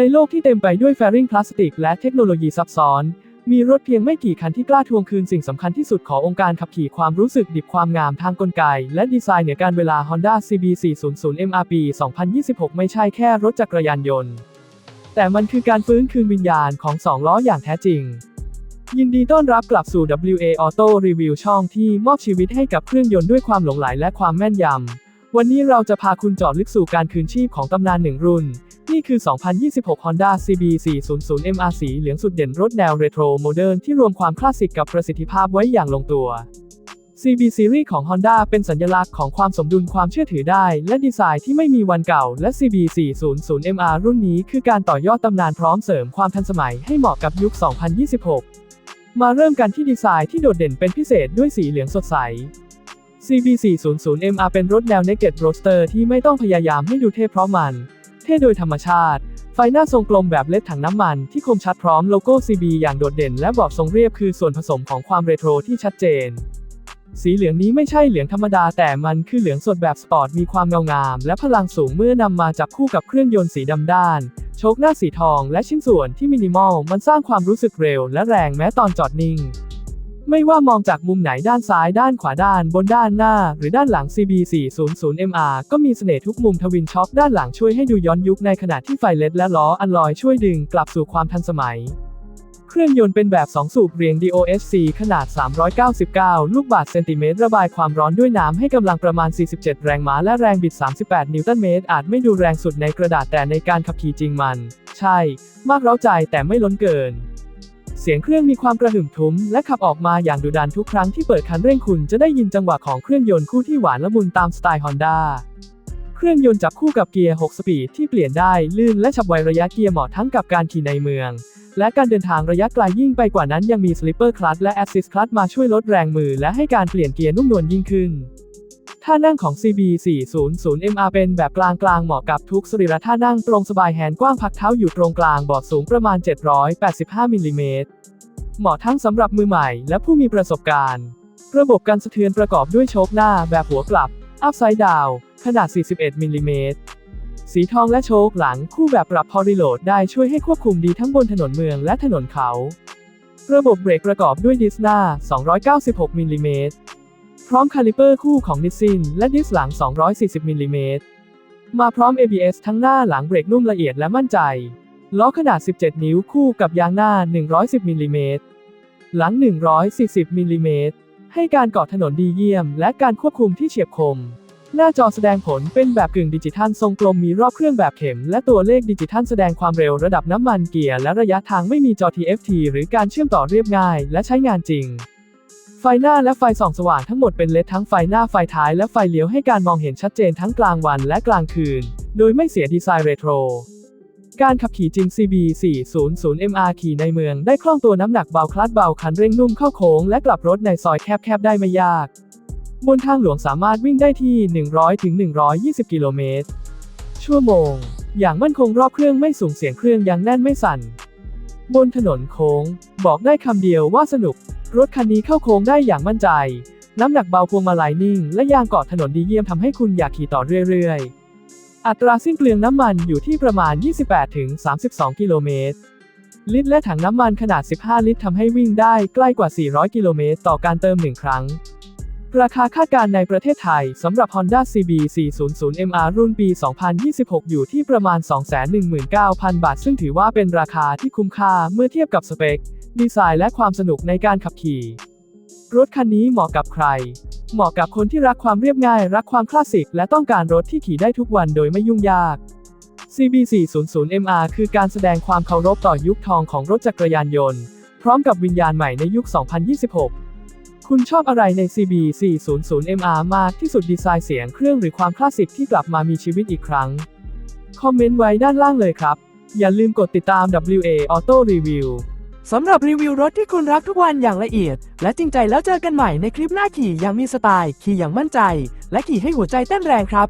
ในโลกที่เต็มไปด้วยแฟริงพลาสติกและเทคโนโลยีซับซ้อน มีรถเพียงไม่กี่คันที่กล้าทวงคืนสิ่งสำคัญที่สุดขององค์การขับขี่ความรู้สึกดิบความงามทางกลไก และดีไซน์เหนือการเวลา Honda CB400 MRP 2026 ไม่ใช่แค่รถจักรยานยนต์ แต่มันคือการฟื้นคืนวิญญาณของสองล้ออย่างแท้จริง ยินดีต้อนรับกลับสู่ WA Auto Review ช่องที่มอบชีวิตให้กับเครื่องยนต์ด้วยความหลงใหลและความแม่นยำ วันนี้เราจะพาคุณเจอดลึกสู่การคืนชีพของตำนานหนึ่งรุ่น นี่คือ 2026 Honda CB400 MR สีเหลืองสุดเด่นรถแนวเรโทรโมเดิร์นที่รวมความคลาสสิกกับประสิทธิภาพไว้อย่างลงตัว CB Series ของ Honda เป็นสัญลักษณ์ของความสมดุลความเชื่อถือได้ และดีไซน์ที่ไม่มีวันเก่า และ CB400 MR รุ่นนี้คือการต่อยอดตำนานพร้อมเสริมความทันสมัยให้เหมาะกับยุค 2026 มาเริ่มกันที่ดีไซน์ที่โดดเด่นเป็นพิเศษด้วยสีเหลืองสดใส CB400MR เป็นรถแนว Naked Roadster ที่ไม่ต้องพยายามให้ดูเท่เพราะมัน เท่โดยธรรมชาติ ไฟหน้าทรงกลมแบบเล็ดถังน้ำมันที่คมชัดพร้อมโลโก้ CB อย่างโดดเด่นและบาะทรงเรียบคือส่วนผสมของความเรโทรที่ชัดเจน สีเหลืองนี้ไม่ใช่เหลืองธรรมดาแต่มันคือเหลืองสดแบบสปอร์ตมีความเงางาม และพลังสูงเมื่อนำมาจับคู่กับเครื่องยนต์สีดำด้านโชคหน้าสีทองและชิ้นส่วนที่มินิมอลมันสร้างความรู้สึกเร็วและแรงแม้ตอนจอดนิ่ง ไม่ว่ามองจากมุมไหนด้านซ้ายด้านขวาด้านบนด้านหน้า หรือด้านหลัง CB400MR ก็มีเสน่ห์ทุกมุมทวินช็อคด้านหลังช่วยให้ดูย้อนยุคในขณะที่ไฟเลดและล้ออันลอยช่วยดึงกลับสู่ความทันสมัย เครื่องยนต์เป็นแบบ 2 สูบเรียง DOHC ขนาด 399 ลูกบาศก์เซนติเมตรระบายความร้อนด้วยน้ำให้กำลังประมาณ 47 แรงม้าและแรงบิด 38 นิวตันเมตร อาจไม่ดูแรงสุดในกระดาษแต่ในการขับขี่จริงมัน ใช่ มากเร้าใจแต่ไม่ล้นเกิน สียงเครื่องมีความกระหึ่มทุ้มและขับออกมาอย่างดุดันทุกครั้งที่เปิดคันเร่งคุณจะได้ยินจังหวะของเครื่องยนต์คู่ที่หวานละมุนตามสไตล์ Honda เครื่องยนต์จับคู่กับเกียร์ 6 สปีดที่เปลี่ยนได้ลื่นและฉับไวระยะเกียร์เหมาะทั้งกับการขี่ในเมือง และการเดินทางระยะไกลยิ่งไปกว่านั้นยังมี Slipper Clutch และ Assist Clutch มาช่วยลดแรงมือและให้การเปลี่ยนเกียร์นุ่มนวลยิ่งขึ้น ท่านั่งของ CB400MR เป็นแบบกลางๆ เหมาะกับทุกสรีระท่านั่งตรงสบายแฮนด์กว้างพักเท้าอยู่ตรงกลางเบาะสูงประมาณ 785มิลลิเมตรเหมาะทั้งสำหรับมือใหม่และผู้มีประสบการณ์ ระบบการสะเทือนประกอบด้วยโชคหน้าแบบหัวกลับ Upside Down ขนาด 41มิลลิเมตรสีทองและโชคหลังคู่แบบปรับพอรีโหลดได้ช่วยให้ควบคุมดีทั้งบนถนนเมืองและถนนเขา ระบบเบรกประกอบด้วยดิสหน้า 296มิลลิเมตร พร้อมคาลิเปอร์คู่ของนิสซินและดิสหลัง 240มิลลิเมตรมาพร้อม ABS ทั้งหน้าหลังเบรกนุ่มละเอียดและมั่นใจ ล้อขนาด 17 นิ้วคู่กับยางหน้า 110มิลลิเมตรหลัง 140มิลลิเมตรให้การเกาะถนนดีเยี่ยม และการควบคุมที่เฉียบคม หน้าจอแสดงผลเป็นแบบกึ่งดิจิทัลทรงกลมมีรอบเครื่องแบบเข็ม และตัวเลขดิจิทัลแสดงความเร็วระดับน้ำมันเกียร์และระยะทางไม่มีจอ TFT หรือการเชื่อมต่อเรียบง่าย และใช้งานจริง ไฟหน้าและไฟส่องสว่างทั้งหมดเป็นเลดทั้งไฟหน้าไฟท้ายและไฟเลี้ยวให้การมองเห็นชัดเจนทั้งกลางวันและกลางคืน โดยไม่เสียดีไซน์เรโทร การขับขี่จริง CB400MR ขี่ในเมืองได้คล่องตัวน้ำหนักเบาคลัดเบาคันเร่งนุ่มเข้าโค้งและกลับรถในซอยแคบๆได้ไม่ยาก บนทางหลวงสามารถวิ่งได้ที่ 100-120 กิโลเมตร ชั่วโมง อย่างมั่นคงรอบเครื่องไม่สูงเสียงเครื่องยังแน่นไม่สั่น บนถนนโค้ง บอกได้คำเดียวว่าสนุก รถคันนี้เข้าโค้งได้อย่างมั่นใจ น้ำหนักเบาพวงมาลัยนิ่ง และยางเกาะถนนดีเยี่ยมทำให้คุณอยากขี่ต่อเรื่อยๆ อัตราสิ้นเปลืองน้ำมันอยู่ที่ประมาณ 28-32 กิโลเมตร ลิตรและถังน้ำมันขนาด 15 ลิตรทำให้วิ่งได้ใกล้กว่า 400 กิโลเมตรต่อการเติม 1 ครั้ง ราคาคาดการณ์ในประเทศไทยสำหรับ Honda CB400MR รุ่นปี 2026 อยู่ที่ประมาณ 219,000 บาท ซึ่งถือว่าเป็นราคาที่คุ้มค่าเมื่อเทียบกับสเปค ดีไซน์และความสนุกในการขับขี่ รถคันนี้เหมาะกับใคร เหมาะกับคนที่รักความเรียบง่าย รักความคลาสสิก และต้องการรถที่ขี่ได้ทุกวันโดยไม่ยุ่งยาก CB400MR คือการแสดงความเคารพต่อยุคทองของรถจักรยานยนต์ พร้อมกับวิญญาณใหม่ในยุค 2026 คุณชอบอะไรใน CB400MR มากที่สุดดีไซน์เสียงเครื่องหรือความคลาสสิกที่กลับมามีชีวิตอีกครั้ง คอมเมนต์ไว้ด้านล่างเลยครับ อย่าลืมกดติดตาม WA Auto Review สำหรับรีวิวรถที่คุณรักทุกวันอย่างละเอียด และจริงใจแล้วเจอกันใหม่ในคลิปหน้าขี่อย่างมีสไตล์ ขี่อย่างมั่นใจ และขี่ให้หัวใจเต้นแรงครับ